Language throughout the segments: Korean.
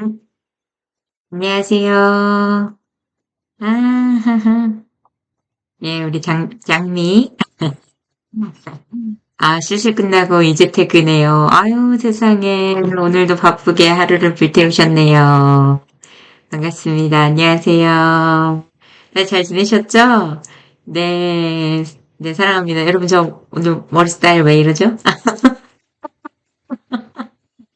음, 안녕하세요. 아. 예, 우리 장, 장미. 아, 실실 끝나고 이제 퇴근해요. 아유, 세상에. 오늘도 바쁘게 하루를 불태우셨네요. 반갑습니다. 안녕하세요. 네, 잘 지내셨죠? 네, 네, 사랑합니다. 여러분, 저 오늘 머리 스타일 왜 이러죠?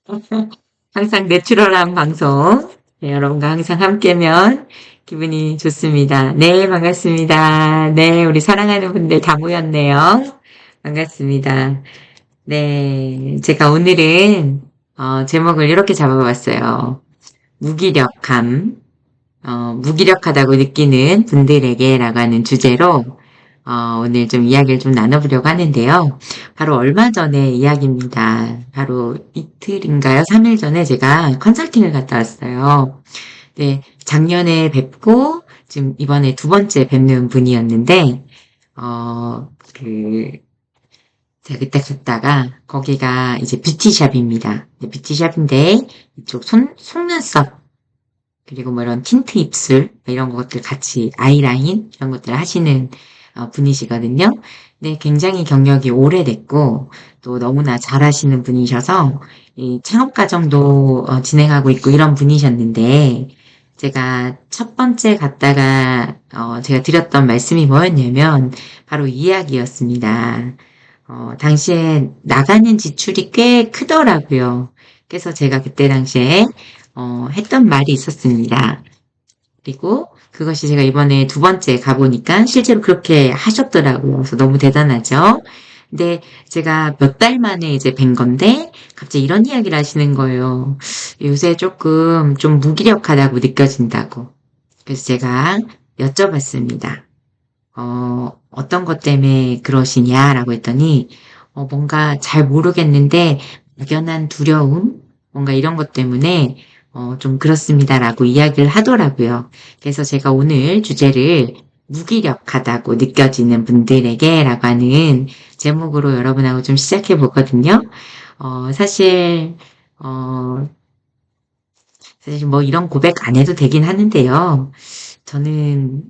항상 내추럴한 방송. 네, 여러분과 항상 함께면 기분이 좋습니다. 네, 반갑습니다. 네, 우리 사랑하는 분들 다 모였네요. 반갑습니다. 네, 제가 오늘은 어, 제목을 이렇게 잡아봤어요. 무기력함, 어, 무기력하다고 느끼는 분들에게라고 하는 주제로 어, 오늘 좀 이야기를 좀 나눠보려고 하는데요. 바로 얼마 전에 이야기입니다. 바로 이틀인가요? 3일 전에 제가 컨설팅을 갔다 왔어요. 네, 작년에 뵙고 지금 이번에 두 번째 뵙는 분이었는데, 어, 그, 제가 그때 갔다가 거기가 이제 뷰티샵입니다. 네, 뷰티샵인데 이쪽 손, 속눈썹 그리고 뭐 이런 틴트 입술 뭐 이런 것들 같이 아이라인 이런 것들 하시는 어, 분이시거든요. 네, 굉장히 경력이 오래됐고 또 너무나 잘하시는 분이셔서 이 창업 과정도 어, 진행하고 있고 이런 분이셨는데 제가 첫 번째 갔다가 어, 제가 드렸던 말씀이 뭐였냐면 바로 이 이야기였습니다. 어, 당시에 나가는 지출이 꽤 크더라고요. 그래서 제가 그때 당시에 어, 했던 말이 있었습니다. 그리고 그것이 제가 이번에 두 번째 가보니까 실제로 그렇게 하셨더라고요. 그래서 너무 대단하죠. 근데 제가 몇 달 만에 이제 뵌 건데 갑자기 이런 이야기를 하시는 거예요. 요새 조금 좀 무기력하다고 느껴진다고. 그래서 제가 여쭤봤습니다. 어, 어떤 것 때문에 그러시냐라고 했더니 어, 뭔가 잘 모르겠는데 막연한 두려움, 뭔가 이런 것 때문에 어, 좀 그렇습니다라고 이야기를 하더라고요. 그래서 제가 오늘 주제를 무기력하다고 느껴지는 분들에게라고 하는 제목으로 여러분하고 좀 시작해 보거든요. 어, 사실, 어, 사실 뭐 이런 고백 안 해도 되긴 하는데요. 저는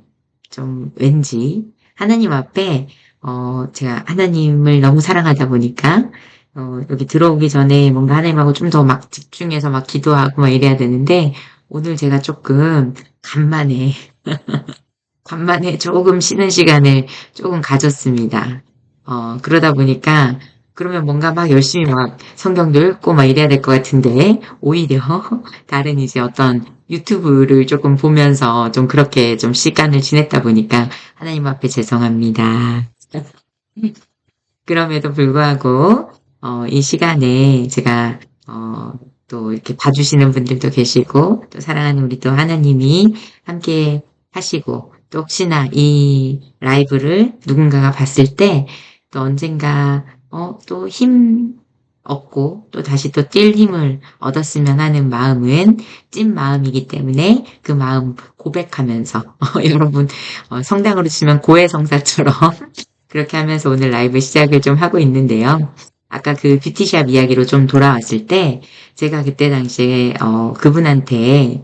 좀 왠지 하나님 앞에, 어, 제가 하나님을 너무 사랑하다 보니까, 어, 여기 들어오기 전에 뭔가 하나님하고 좀 더 막 집중해서 막 기도하고 막 이래야 되는데, 오늘 제가 조금 간만에, 간만에 조금 쉬는 시간을 조금 가졌습니다. 어, 그러다 보니까, 그러면 뭔가 막 열심히 막 성경도 읽고 막 이래야 될 것 같은데, 오히려 다른 이제 어떤 유튜브를 조금 보면서 좀 그렇게 좀 시간을 지냈다 보니까 하나님 앞에 죄송합니다. 그럼에도 불구하고, 어, 이 시간에 제가, 어, 또 이렇게 봐주시는 분들도 계시고, 또 사랑하는 우리 또 하나님이 함께 하시고, 또 혹시나 이 라이브를 누군가가 봤을 때, 또 언젠가, 어, 또 힘 얻고, 또 다시 또 뛸 힘을 얻었으면 하는 마음은 찐 마음이기 때문에 그 마음 고백하면서, 어, 여러분, 어, 성당으로 치면 고해성사처럼 그렇게 하면서 오늘 라이브 시작을 좀 하고 있는데요. 아까 그 뷰티샵 이야기로 좀 돌아왔을 때 제가 그때 당시에 어, 그분한테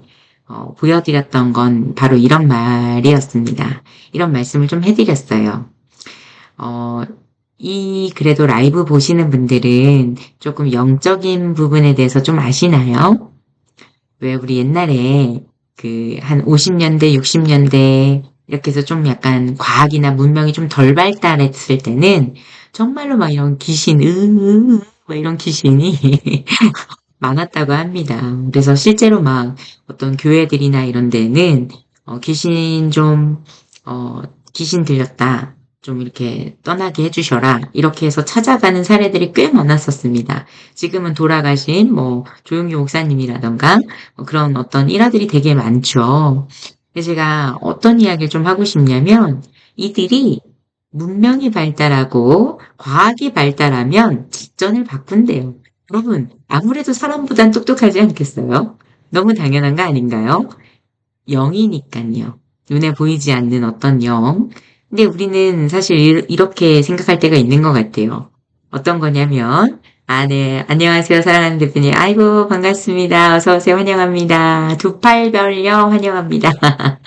어, 보여드렸던 건 바로 이런 말이었습니다. 이런 말씀을 좀 해드렸어요. 어, 이 그래도 라이브 보시는 분들은 조금 영적인 부분에 대해서 좀 아시나요? 왜 우리 옛날에 그 한 50년대, 60년대 이렇게 해서 좀 약간 과학이나 문명이 좀 덜 발달했을 때는 정말로 막 이런 귀신, 으으으, 막 이런 귀신이 많았다고 합니다. 그래서 실제로 막 어떤 교회들이나 이런 데는 어, 귀신 좀, 어, 귀신 들렸다. 좀 이렇게 떠나게 해주셔라. 이렇게 해서 찾아가는 사례들이 꽤 많았었습니다. 지금은 돌아가신 뭐 조용기 목사님이라던가 뭐 그런 어떤 일화들이 되게 많죠. 제가 어떤 이야기를 좀 하고 싶냐면 이들이 문명이 발달하고 과학이 발달하면 직전을 바꾼대요. 여러분, 아무래도 사람보단 똑똑하지 않겠어요? 너무 당연한 거 아닌가요? 영이니까요. 눈에 보이지 않는 어떤 영. 근데 우리는 사실 이- 이렇게 생각할 때가 있는 것 같아요. 어떤 거냐면, 아, 네. 안녕하세요, 사랑하는 대표님. 아이고, 반갑습니다. 어서오세요. 환영합니다. 두팔별요, 환영합니다.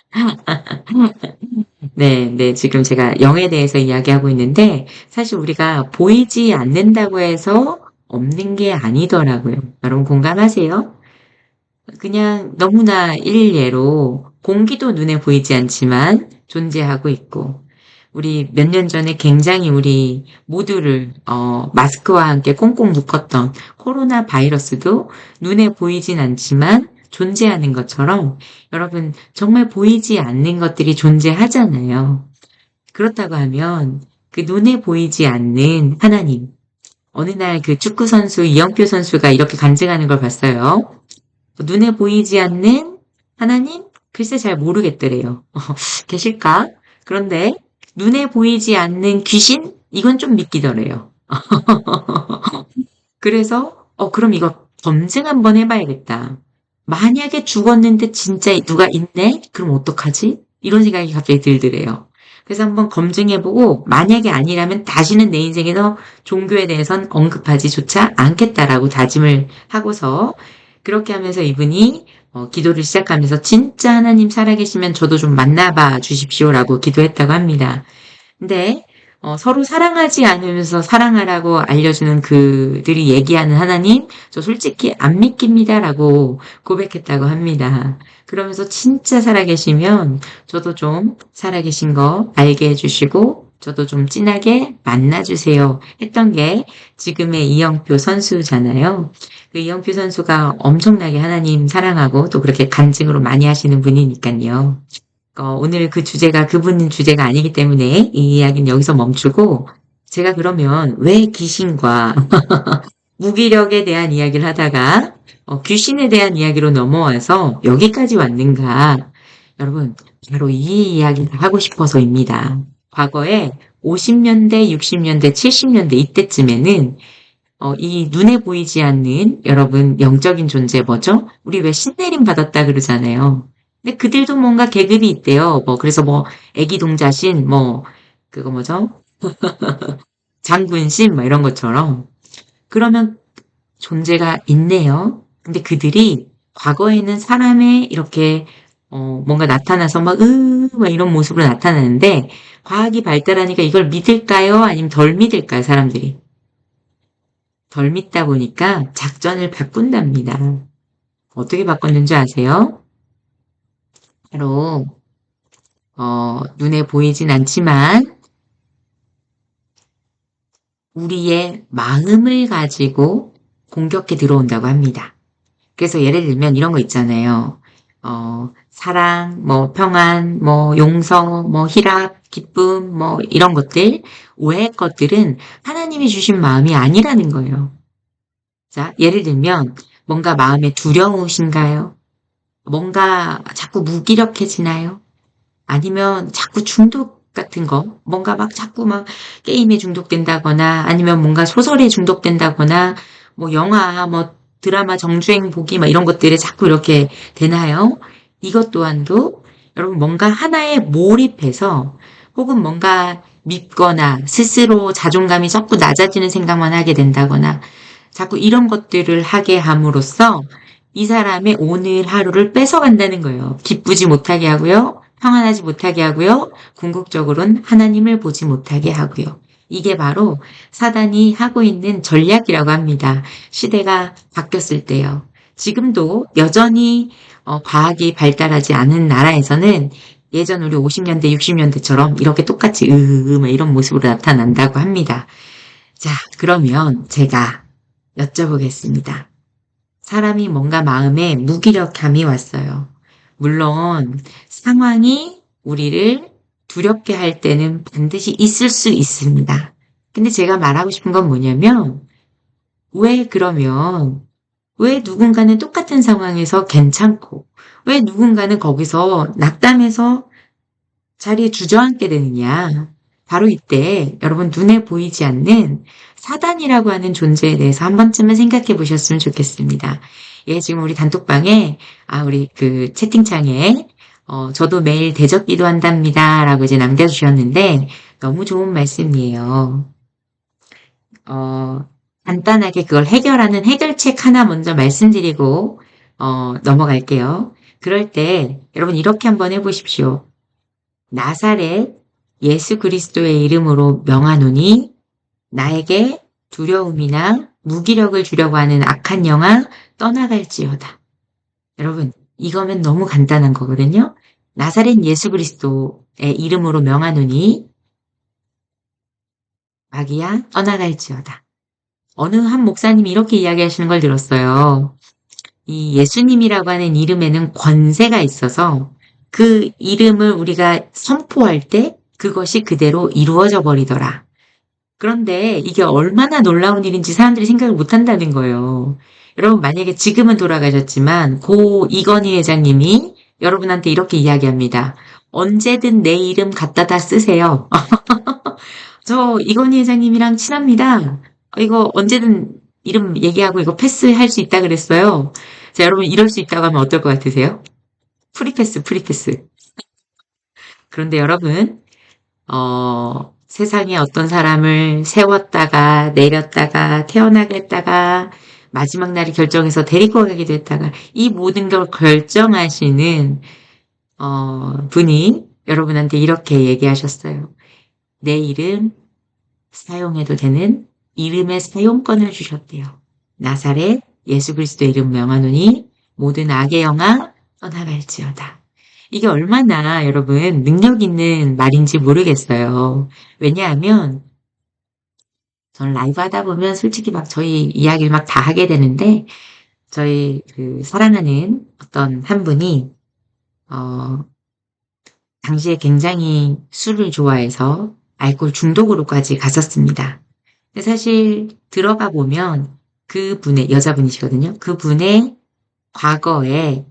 네, 네. 지금 제가 영에 대해서 이야기하고 있는데, 사실 우리가 보이지 않는다고 해서 없는 게 아니더라고요. 여러분 공감하세요? 그냥 너무나 일례로 공기도 눈에 보이지 않지만 존재하고 있고, 우리 몇 년 전에 굉장히 우리 모두를 어, 마스크와 함께 꽁꽁 묶었던 코로나 바이러스도 눈에 보이진 않지만 존재하는 것처럼 여러분 정말 보이지 않는 것들이 존재하잖아요. 그렇다고 하면 그 눈에 보이지 않는 하나님. 어느 날 그 축구 선수 이영표 선수가 이렇게 간증하는 걸 봤어요. 눈에 보이지 않는 하나님? 글쎄 잘 모르겠더래요. 계실까? 그런데 눈에 보이지 않는 귀신? 이건 좀 믿기더래요. 그래서, 어, 그럼 이거 검증 한번 해봐야겠다. 만약에 죽었는데 진짜 누가 있네? 그럼 어떡하지? 이런 생각이 갑자기 들더래요. 그래서 한번 검증해보고, 만약에 아니라면 다시는 내 인생에서 종교에 대해선 언급하지조차 않겠다라고 다짐을 하고서, 그렇게 하면서 이분이 어, 기도를 시작하면서 진짜 하나님 살아계시면 저도 좀 만나봐 주십시오라고 기도했다고 합니다. 근데 어, 서로 사랑하지 않으면서 사랑하라고 알려주는 그들이 얘기하는 하나님, 저 솔직히 안 믿깁니다라고 고백했다고 합니다. 그러면서 진짜 살아계시면 저도 좀 살아계신 거 알게 해주시고, 저도 좀 진하게 만나주세요. 했던 게 지금의 이영표 선수잖아요. 그 이영표 선수가 엄청나게 하나님 사랑하고 또 그렇게 간증으로 많이 하시는 분이니까요. 어, 오늘 그 주제가 그분 주제가 아니기 때문에 이 이야기는 여기서 멈추고 제가 그러면 왜 귀신과 무기력에 대한 이야기를 하다가 어, 귀신에 대한 이야기로 넘어와서 여기까지 왔는가? 여러분, 바로 이 이야기를 하고 싶어서입니다. 과거에 50년대, 60년대, 70년대 이때쯤에는 어, 이 눈에 보이지 않는 여러분 영적인 존재 뭐죠? 우리 왜 신내림 받았다 그러잖아요. 근데 그들도 뭔가 계급이 있대요. 뭐 그래서 뭐 애기 동자신 뭐 그거 뭐죠? 장군신 뭐 이런 것처럼 그러면 존재가 있네요. 근데 그들이 과거에는 사람의 이렇게 어, 뭔가 나타나서 막, 으, 막 이런 모습으로 나타나는데, 과학이 발달하니까 이걸 믿을까요? 아니면 덜 믿을까요? 사람들이. 덜 믿다 보니까 작전을 바꾼답니다. 어떻게 바꿨는지 아세요? 바로, 어, 눈에 보이진 않지만, 우리의 마음을 가지고 공격해 들어온다고 합니다. 그래서 예를 들면 이런 거 있잖아요. 어, 사랑, 뭐 평안, 뭐 용서, 뭐 희락, 기쁨, 뭐 이런 것들, 오해 것들은 하나님이 주신 마음이 아니라는 거예요. 자, 예를 들면 뭔가 마음에 두려우신가요? 뭔가 자꾸 무기력해지나요? 아니면 자꾸 중독 같은 거, 뭔가 막 자꾸 막 게임에 중독된다거나 아니면 뭔가 소설에 중독된다거나 뭐 영화, 뭐 드라마 정주행 보기 막 이런 것들에 자꾸 이렇게 되나요? 이것 또한도 여러분 뭔가 하나에 몰입해서 혹은 뭔가 밉거나 스스로 자존감이 자꾸 낮아지는 생각만 하게 된다거나 자꾸 이런 것들을 하게 함으로써 이 사람의 오늘 하루를 뺏어간다는 거예요. 기쁘지 못하게 하고요. 평안하지 못하게 하고요. 궁극적으로는 하나님을 보지 못하게 하고요. 이게 바로 사단이 하고 있는 전략이라고 합니다. 시대가 바뀌었을 때요. 지금도 여전히 어, 과학이 발달하지 않은 나라에서는 예전 우리 50년대, 60년대처럼 이렇게 똑같이 으으 이런 모습으로 나타난다고 합니다. 자, 그러면 제가 여쭤보겠습니다. 사람이 뭔가 마음에 무기력함이 왔어요. 물론 상황이 우리를 두렵게 할 때는 반드시 있을 수 있습니다. 근데 제가 말하고 싶은 건 뭐냐면 왜 그러면 왜 누군가는 똑같은 상황에서 괜찮고 왜 누군가는 거기서 낙담해서 자리에 주저앉게 되느냐. 바로 이때 여러분 눈에 보이지 않는 사단이라고 하는 존재에 대해서 한 번쯤은 생각해 보셨으면 좋겠습니다. 예, 지금 우리 단톡방에, 아, 우리 그 채팅창에, 어, 저도 매일 대적 기도한답니다. 라고 이제 남겨주셨는데, 너무 좋은 말씀이에요. 어, 간단하게 그걸 해결하는 해결책 하나 먼저 말씀드리고 어, 넘어갈게요. 그럴 때 여러분 이렇게 한번 해보십시오. 나사렛 예수 그리스도의 이름으로 명하노니 나에게 두려움이나 무기력을 주려고 하는 악한 영아 떠나갈지어다. 여러분 이거면 너무 간단한 거거든요. 나사렛 예수 그리스도의 이름으로 명하노니 마귀야 떠나갈지어다. 어느 한 목사님이 이렇게 이야기하시는 걸 들었어요. 이 예수님이라고 하는 이름에는 권세가 있어서 그 이름을 우리가 선포할 때 그것이 그대로 이루어져 버리더라. 그런데 이게 얼마나 놀라운 일인지 사람들이 생각을 못 한다는 거예요. 여러분 만약에 지금은 돌아가셨지만 고 이건희 회장님이 여러분한테 이렇게 이야기합니다. 언제든 내 이름 갖다 다 쓰세요. 저 이건희 회장님이랑 친합니다. 이거 언제든 이름 얘기하고 이거 패스할 수 있다 그랬어요. 자, 여러분 이럴 수 있다고 하면 어떨 것 같으세요? 프리패스, 프리패스. 그런데 여러분, 어, 세상에 어떤 사람을 세웠다가 내렸다가 태어나게 했다가 마지막 날이 결정해서 데리고 가기도 했다가 이 모든 걸 결정하시는 어, 분이 여러분한테 이렇게 얘기하셨어요. 내 이름 사용해도 되는 이름의 사용권을 주셨대요. 나사렛 예수 그리스도 이름 명하노니 모든 악의 영아 떠나갈지어다. 이게 얼마나 여러분 능력 있는 말인지 모르겠어요. 왜냐하면 저는 라이브 하다 보면 솔직히 막 저희 이야기를 막 다 하게 되는데 저희 그 사랑하는 어떤 한 분이 어 당시에 굉장히 술을 좋아해서 알코올 중독으로까지 갔었습니다. 근데 사실 들어가 보면 그 분의 여자분이시거든요. 그 분의 과거에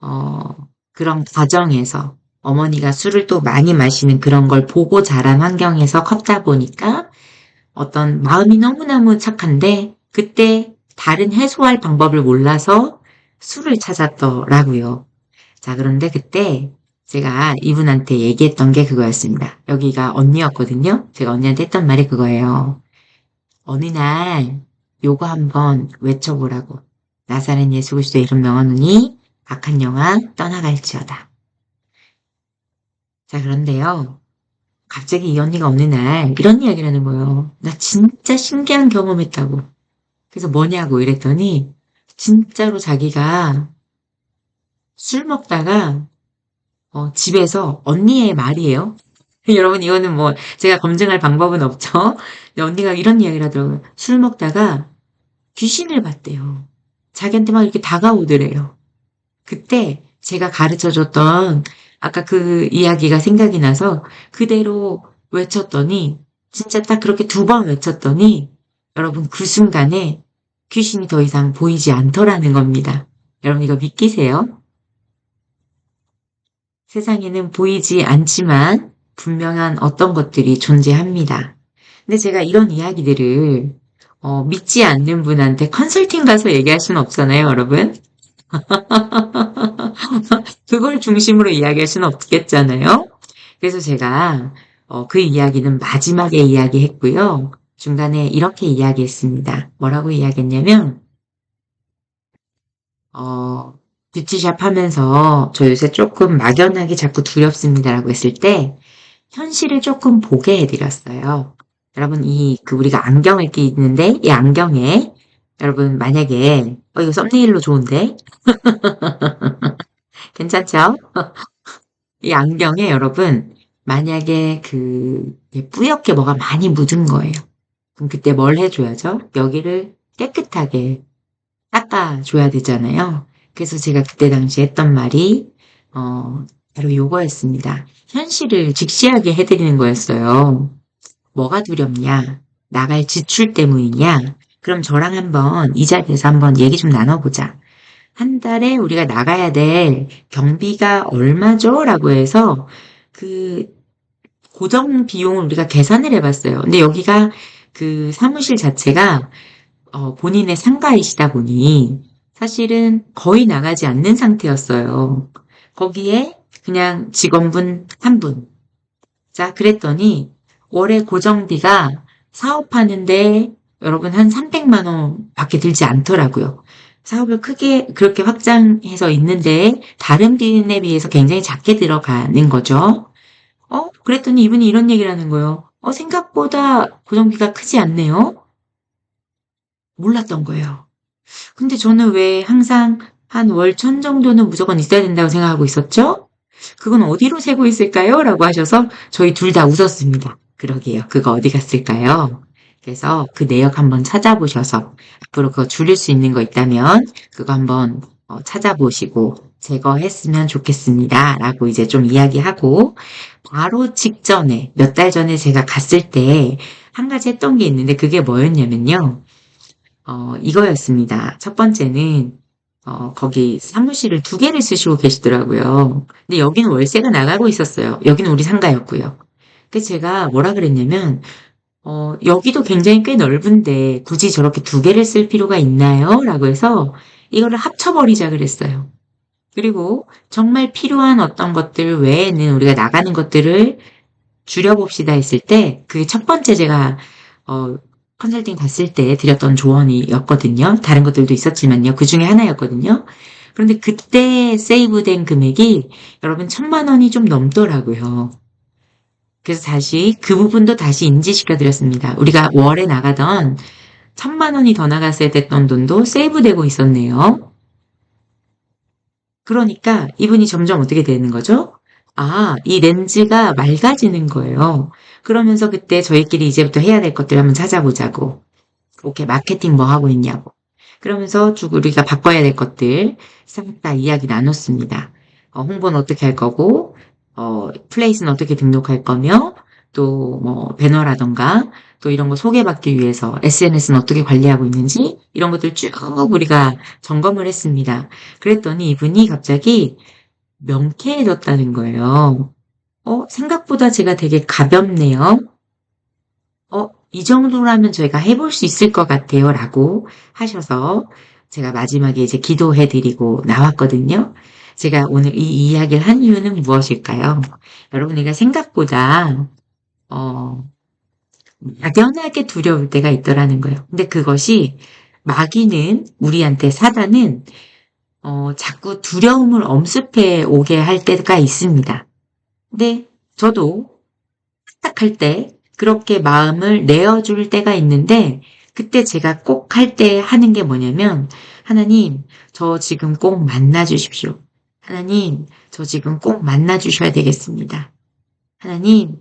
어 그런 과정에서 어머니가 술을 또 많이 마시는 그런 걸 보고 자란 환경에서 컸다 보니까 어떤 마음이 너무너무 착한데 그때 다른 해소할 방법을 몰라서 술을 찾았더라고요. 자, 그런데 그때 제가 이분한테 얘기했던 게 그거였습니다. 여기가 언니였거든요. 제가 언니한테 했던 말이 그거예요. 어느 날 요거 한번 외쳐보라고. 나사렛 예수 그리스도 이름 명하노니 악한 영아 떠나갈지어다. 자, 그런데요. 갑자기 이 언니가 어느 날 이런 이야기를 하는 거예요. 나 진짜 신기한 경험했다고. 그래서 뭐냐고 이랬더니 진짜로 자기가 술 먹다가 어, 집에서 언니의 말이에요. 여러분 이거는 뭐 제가 검증할 방법은 없죠. 언니가 이런 이야기를 하더라고요. 술 먹다가 귀신을 봤대요. 자기한테 막 이렇게 다가오더래요. 그때 제가 가르쳐 줬던 아까 그 이야기가 생각이 나서 그대로 외쳤더니 진짜 딱 그렇게 두 번 외쳤더니 여러분 그 순간에 귀신이 더 이상 보이지 않더라는 겁니다. 여러분 이거 믿기세요? 세상에는 보이지 않지만 분명한 어떤 것들이 존재합니다. 근데 제가 이런 이야기들을 어, 믿지 않는 분한테 컨설팅 가서 얘기할 수는 없잖아요, 여러분. 그걸 중심으로 이야기할 수는 없겠잖아요. 그래서 제가 어, 그 이야기는 마지막에 이야기했고요. 중간에 이렇게 이야기했습니다. 뭐라고 이야기했냐면 어, 뷰티샵 하면서 저 요새 조금 막연하게 자꾸 두렵습니다라고 했을 때 현실을 조금 보게 해드렸어요. 여러분 이 그 우리가 안경을 끼는데 이 안경에 여러분 만약에 어 이거 썸네일로 좋은데 괜찮죠? 이 안경에 여러분 만약에 그 뿌옇게 뭐가 많이 묻은 거예요. 그럼 그때 뭘 해줘야죠? 여기를 깨끗하게 닦아줘야 되잖아요. 그래서 제가 그때 당시 했던 말이 어, 바로 요거였습니다. 현실을 직시하게 해드리는 거였어요. 뭐가 두렵냐? 나갈 지출 때문이냐? 그럼 저랑 한번 이 자리에서 한번 얘기 좀 나눠보자. 한 달에 우리가 나가야 될 경비가 얼마죠? 라고 해서 그 고정 비용을 우리가 계산을 해봤어요. 근데 여기가 그 사무실 자체가 어, 본인의 상가이시다 보니 사실은 거의 나가지 않는 상태였어요. 거기에 그냥 직원분 한 분. 자, 그랬더니 월에 고정비가 사업하는데 여러분 한 300만 원 밖에 들지 않더라고요. 사업을 크게 그렇게 확장해서 있는데 다른 빈에 비해서 굉장히 작게 들어가는 거죠. 어? 그랬더니 이분이 이런 얘기를 하는 거예요. 어, 생각보다 고정비가 크지 않네요. 몰랐던 거예요. 근데 저는 왜 항상 한 월 천 정도는 무조건 있어야 된다고 생각하고 있었죠? 그건 어디로 세고 있을까요? 라고 하셔서 저희 둘 다 웃었습니다. 그러게요. 그거 어디 갔을까요? 그래서 그 내역 한번 찾아보셔서 앞으로 그거 줄일 수 있는 거 있다면 그거 한번 어, 찾아보시고 제거했으면 좋겠습니다. 라고 이제 좀 이야기하고 바로 직전에 몇 달 전에 제가 갔을 때 한 가지 했던 게 있는데 그게 뭐였냐면요. 어, 이거였습니다. 첫 번째는 어, 거기 사무실을 두 개를 쓰시고 계시더라고요. 근데 여기는 월세가 나가고 있었어요. 여기는 우리 상가였고요. 그래서 제가 뭐라 그랬냐면 어, 여기도 굉장히 꽤 넓은데 굳이 저렇게 두 개를 쓸 필요가 있나요? 라고 해서 이거를 합쳐버리자 그랬어요. 그리고 정말 필요한 어떤 것들 외에는 우리가 나가는 것들을 줄여봅시다 했을 때 그게 첫 번째 제가 어, 컨설팅 갔을 때 드렸던 조언이었거든요. 다른 것들도 있었지만요. 그 중에 하나였거든요. 그런데 그때 세이브된 금액이 여러분 천만 원이 좀 넘더라고요. 그래서 다시 그 부분도 다시 인지시켜 드렸습니다. 우리가 월에 나가던 천만 원이 더 나갔어야 됐던 돈도 세이브되고 있었네요. 그러니까 이분이 점점 어떻게 되는 거죠? 아, 이 렌즈가 맑아지는 거예요. 그러면서 그때 저희끼리 이제부터 해야 될 것들 한번 찾아보자고. 오케이, 마케팅 뭐 하고 있냐고. 그러면서 쭉 우리가 바꿔야 될 것들 싹 다 이야기 나눴습니다. 어, 홍보는 어떻게 할 거고, 어, 플레이스는 어떻게 등록할 거며, 또 뭐 배너라던가, 또 이런 거 소개받기 위해서 SNS는 어떻게 관리하고 있는지, 이런 것들 쭉 우리가 점검을 했습니다. 그랬더니 이분이 갑자기 명쾌해졌다는 거예요. 어, 생각보다 제가 되게 가볍네요. 어, 이 정도라면 저희가 해볼 수 있을 것 같아요. 라고 하셔서 제가 마지막에 이제 기도해 드리고 나왔거든요. 제가 오늘 이 이야기를 한 이유는 무엇일까요? 여러분이가 생각보다, 어, 막연하게 두려울 때가 있더라는 거예요. 근데 그것이 마귀는 우리한테 사단은 어, 자꾸 두려움을 엄습해 오게 할 때가 있습니다. 근데 저도 딱할 때 그렇게 마음을 내어줄 때가 있는데 그때 제가 꼭 할 때 하는 게 뭐냐면 하나님 저 지금 꼭 만나 주십시오. 하나님 저 지금 꼭 만나 주셔야 되겠습니다. 하나님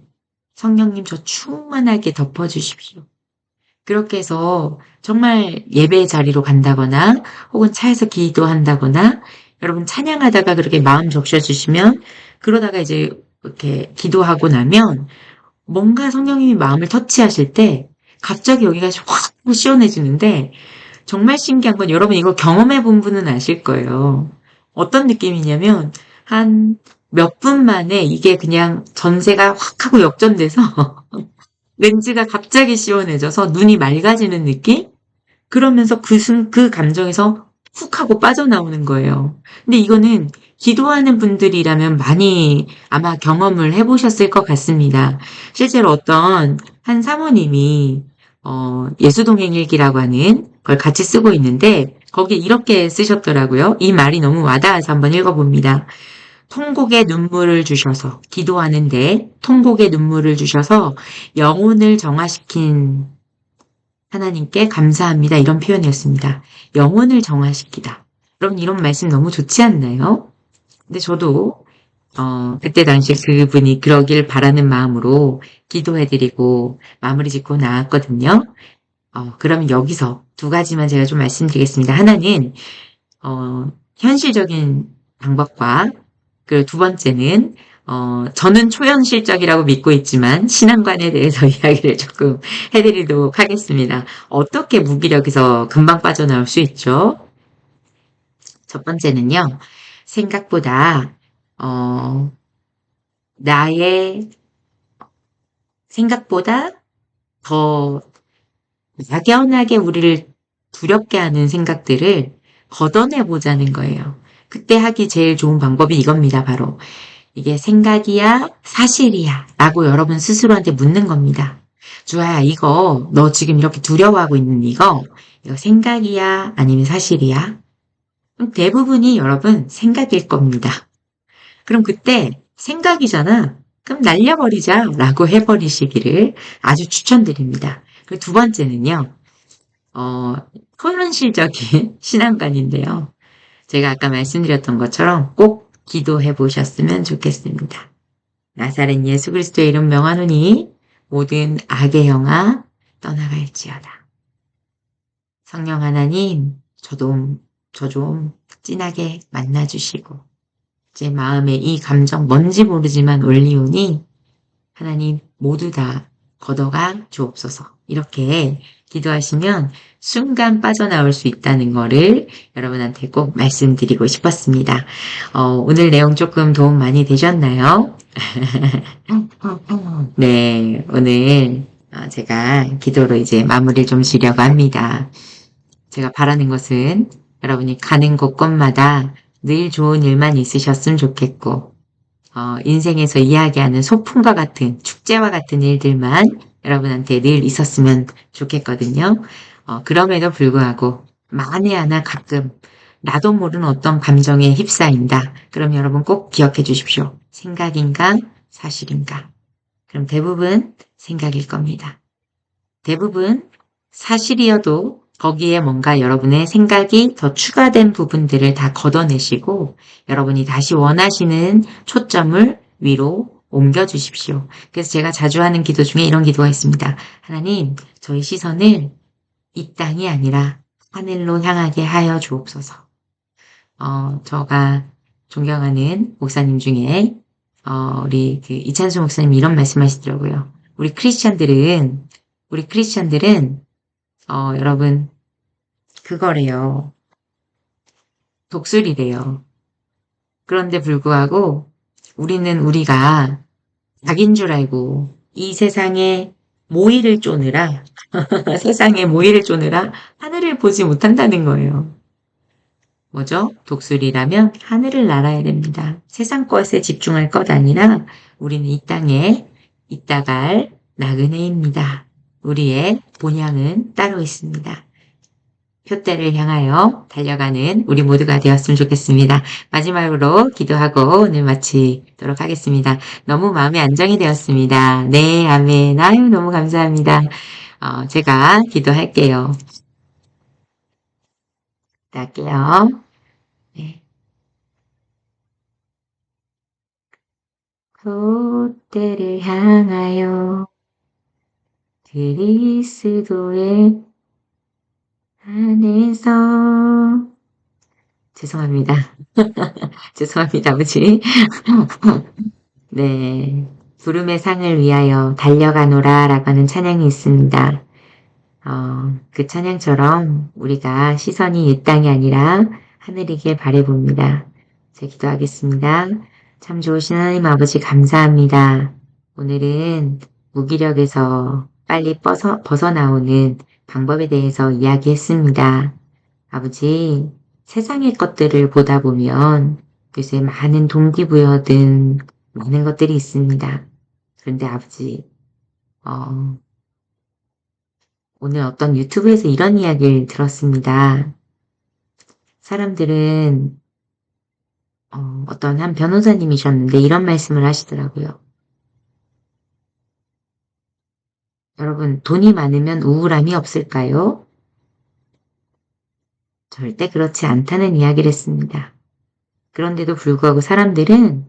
성령님 저 충만하게 덮어 주십시오. 그렇게 해서 정말 예배 자리로 간다거나 혹은 차에서 기도한다거나 여러분 찬양하다가 그렇게 마음 적셔 주시면 그러다가 이제 이렇게 기도하고 나면 뭔가 성령님이 마음을 터치하실 때 갑자기 여기가 확 시원해지는데 정말 신기한 건 여러분 이거 경험해 본 분은 아실 거예요. 어떤 느낌이냐면 한 몇 분 만에 이게 그냥 전세가 확 하고 역전돼서 렌즈가 갑자기 시원해져서 눈이 맑아지는 느낌? 그러면서 그, 순, 그 감정에서 훅 하고 빠져나오는 거예요. 근데 이거는 기도하는 분들이라면 많이 아마 경험을 해보셨을 것 같습니다. 실제로 어떤 한 사모님이 어, 예수동행일기라고 하는 걸 같이 쓰고 있는데 거기에 이렇게 쓰셨더라고요. 이 말이 너무 와닿아서 한번 읽어봅니다. 통곡의 눈물을 주셔서 기도하는데 통곡의 눈물을 주셔서 영혼을 정화시킨 하나님께 감사합니다. 이런 표현이었습니다. 영혼을 정화시키다. 여러분 이런 말씀 너무 좋지 않나요? 근데 저도 어, 그때 당시에 그분이 그러길 바라는 마음으로 기도해드리고 마무리 짓고 나왔거든요. 어, 그럼 여기서 두 가지만 제가 좀 말씀드리겠습니다. 하나는 어, 현실적인 방법과 그리고 두 번째는 어, 저는 초현실적이라고 믿고 있지만 신앙관에 대해서 이야기를 조금 해드리도록 하겠습니다. 어떻게 무기력에서 금방 빠져나올 수 있죠? 첫 번째는요, 생각보다 어, 나의 생각보다 더 막연하게 우리를 두렵게 하는 생각들을 걷어내 보자는 거예요. 그때 하기 제일 좋은 방법이 이겁니다. 바로 이게 생각이야 사실이야 라고 여러분 스스로한테 묻는 겁니다. 주아야, 이거, 너 지금 이렇게 두려워하고 있는 이거, 이거 생각이야? 아니면 사실이야? 대부분이 여러분 생각일 겁니다. 그럼 그때 생각이잖아. 그럼 날려버리자 라고 해버리시기를 아주 추천드립니다. 그리고 두 번째는요, 어, 현실적인 신앙관인데요. 제가 아까 말씀드렸던 것처럼 꼭 기도해 보셨으면 좋겠습니다. 나사렛 예수 그리스도의 이름 명하노니 모든 악의 영아 떠나갈지어다. 성령 하나님, 저도, 저 좀 진하게 만나주시고, 제 마음에 이 감정 뭔지 모르지만 올리오니, 하나님 모두 다 걷어가 주옵소서. 이렇게 기도하시면 순간 빠져나올 수 있다는 거를 여러분한테 꼭 말씀드리고 싶었습니다. 어, 오늘 내용 조금 도움 많이 되셨나요? 네, 오늘 어, 제가 기도로 이제 마무리를 좀 지려고 합니다. 제가 바라는 것은 여러분이 가는 곳곳마다 늘 좋은 일만 있으셨으면 좋겠고, 어, 인생에서 이야기하는 소풍과 같은 축제와 같은 일들만 여러분한테 늘 있었으면 좋겠거든요. 어, 그럼에도 불구하고 만에 하나 가끔 나도 모르는 어떤 감정에 휩싸인다. 그럼 여러분 꼭 기억해 주십시오. 생각인가 사실인가. 그럼 대부분 생각일 겁니다. 대부분 사실이어도 거기에 뭔가 여러분의 생각이 더 추가된 부분들을 다 걷어내시고 여러분이 다시 원하시는 초점을 위로 옮겨 주십시오. 그래서 제가 자주 하는 기도 중에 이런 기도가 있습니다. 하나님, 저희 시선을 이 땅이 아니라 하늘로 향하게 하여 주옵소서. 어, 저가 존경하는 목사님 중에 어, 우리 그 이찬수 목사님 이런 말씀하시더라고요. 우리 크리스천들은 우리 크리스천들은 어, 여러분 그거래요. 독수리래요. 그런데 불구하고 우리는 우리가 자긴 줄 알고 이 세상에 모이를 쪼느라 세상에 모이를 쪼느라 하늘을 보지 못한다는 거예요. 뭐죠? 독수리라면 하늘을 날아야 됩니다. 세상 것에 집중할 것 아니라 우리는 이 땅에 있다 갈 나그네입니다. 우리의 본향은 따로 있습니다. 표대를 향하여 달려가는 우리 모두가 되었으면 좋겠습니다. 마지막으로 기도하고 오늘 마치도록 하겠습니다. 너무 마음의 안정이 되었습니다. 네, 아멘. 아유, 너무 감사합니다. 어, 제가 기도할게요. 할게요. 네. 콧대를 향하여 그리스도의 안에서 죄송합니다. 죄송합니다, 아버지. 네. 부름의 상을 위하여 달려가노라 라고 하는 찬양이 있습니다. 어, 그 찬양처럼 우리가 시선이 이 땅이 아니라 하늘이길 바래봅니다. 제 기도하겠습니다. 참 좋으신 하나님 아버지 감사합니다. 오늘은 무기력에서 빨리 벗어, 벗어나오는 방법에 대해서 이야기했습니다. 아버지, 세상의 것들을 보다 보면 요새 많은 동기부여든 많은 것들이 있습니다. 그런데 아버지, 어, 오늘 어떤 유튜브에서 이런 이야기를 들었습니다. 사람들은 어, 어떤 한 변호사님이셨는데 이런 말씀을 하시더라고요. 여러분, 돈이 많으면 우울함이 없을까요? 절대 그렇지 않다는 이야기를 했습니다. 그런데도 불구하고 사람들은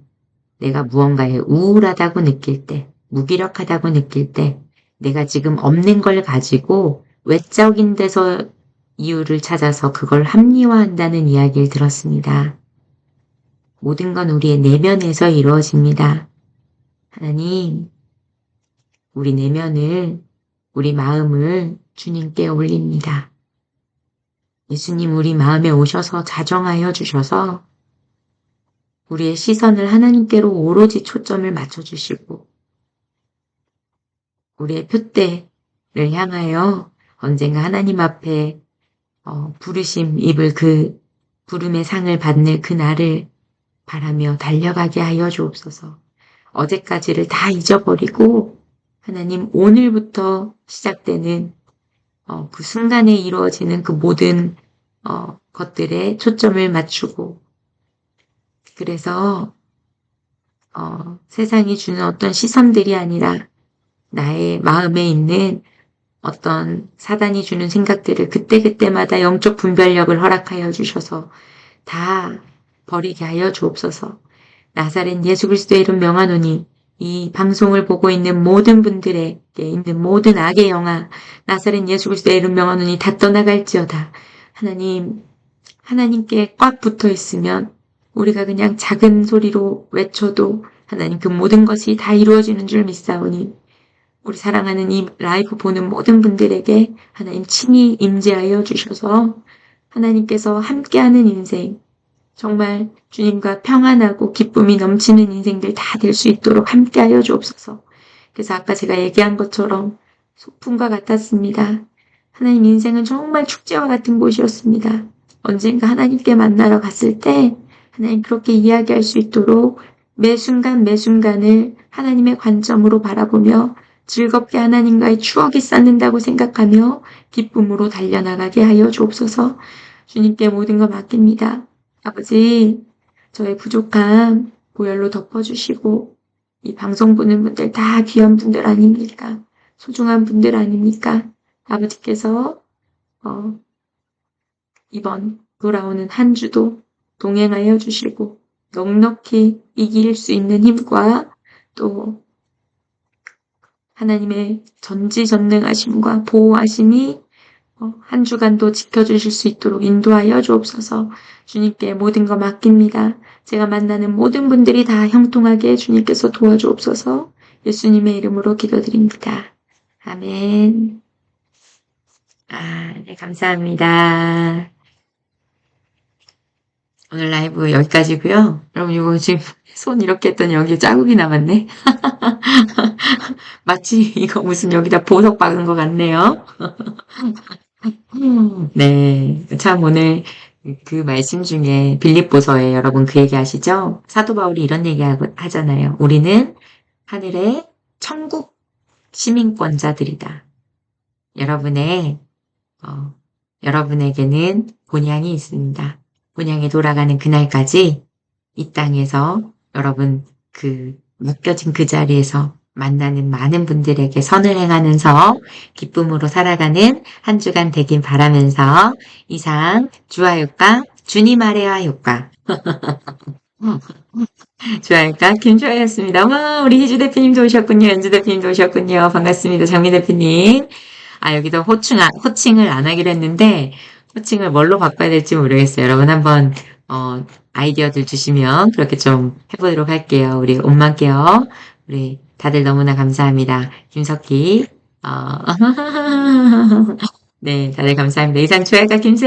내가 무언가에 우울하다고 느낄 때, 무기력하다고 느낄 때, 내가 지금 없는 걸 가지고 외적인 데서 이유를 찾아서 그걸 합리화한다는 이야기를 들었습니다. 모든 건 우리의 내면에서 이루어집니다. 하나님, 우리 내면을, 우리 마음을 주님께 올립니다. 예수님 우리 마음에 오셔서 자정하여 주셔서 우리의 시선을 하나님께로 오로지 초점을 맞춰주시고 우리의 표대를 향하여 언젠가 하나님 앞에 어, 부르심 입을 그 부름의 상을 받는 그 날을 바라며 달려가게 하여 주옵소서. 어제까지를 다 잊어버리고 하나님 오늘부터 시작되는 어, 그 순간에 이루어지는 그 모든 어, 것들에 초점을 맞추고 그래서 어, 세상이 주는 어떤 시선들이 아니라 나의 마음에 있는 어떤 사단이 주는 생각들을 그때그때마다 영적 분별력을 허락하여 주셔서 다 버리게 하여 주옵소서. 나사렛 예수 그리스도의 이름 명하노니 이 방송을 보고 있는 모든 분들에게 있는 모든 악의 영아 나사렛 예수 그리스도의 이름 명하노니 다 떠나갈지어다. 하나님 하나님께 꽉 붙어 있으면 우리가 그냥 작은 소리로 외쳐도 하나님 그 모든 것이 다 이루어지는 줄 믿사오니 우리 사랑하는 이 라이브 보는 모든 분들에게 하나님 친히 임재하여 주셔서 하나님께서 함께하는 인생 정말 주님과 평안하고 기쁨이 넘치는 인생들 다 될 수 있도록 함께하여 주옵소서. 그래서 아까 제가 얘기한 것처럼 소풍과 같았습니다. 하나님 인생은 정말 축제와 같은 곳이었습니다. 언젠가 하나님께 만나러 갔을 때 하나님 그렇게 이야기할 수 있도록 매 순간 매 순간을 하나님의 관점으로 바라보며 즐겁게 하나님과의 추억이 쌓는다고 생각하며 기쁨으로 달려나가게 하여 주옵소서 주님께 모든 거 맡깁니다. 아버지, 저의 부족함 보혈로 덮어주시고 이 방송 보는 분들 다 귀한 분들 아닙니까? 소중한 분들 아닙니까? 아버지께서 어, 이번 돌아오는 한 주도 동행하여 주시고 넉넉히 이길 수 있는 힘과 또 하나님의 전지전능하심과 보호하심이 어, 한 주간도 지켜주실 수 있도록 인도하여 주옵소서 주님께 모든 거 맡깁니다. 제가 만나는 모든 분들이 다 형통하게 주님께서 도와주옵소서 예수님의 이름으로 기도드립니다. 아멘. 아, 네, 감사합니다. 오늘 라이브 여기까지고요. 여러분 이거 지금 손 이렇게 했더니 여기 자국이 남았네. 마치 이거 무슨 여기다 보석 박은 것 같네요. 네, 참 오늘 그 말씀 중에 빌립보서에 여러분 그 얘기 하시죠? 사도 바울이 이런 얘기 하잖아요. 우리는 하늘의 천국 시민권자들이다. 여러분의 어, 여러분에게는 본향이 있습니다. 본향에 돌아가는 그날까지 이 땅에서 여러분 그 맡겨진 그 자리에서 만나는 많은 분들에게 선을 행하면서 기쁨으로 살아가는 한 주간 되긴 바라면서 이상 주화효과 주님 아래와 효과 주화효과 김주화였습니다. 와 우리 희주 대표님도 오셨군요. 연주 대표님도 오셨군요. 반갑습니다. 장미 대표님. 아 여기도 호칭, 호칭을 안 하기로 했는데 호칭을 뭘로 바꿔야 될지 모르겠어요. 여러분 한번 어, 아이디어들 주시면 그렇게 좀 해보도록 할게요. 우리 엄마께요. 우리 다들 너무나 감사합니다. 김석희. 어, 네, 다들 감사합니다. 이상 초회가 김세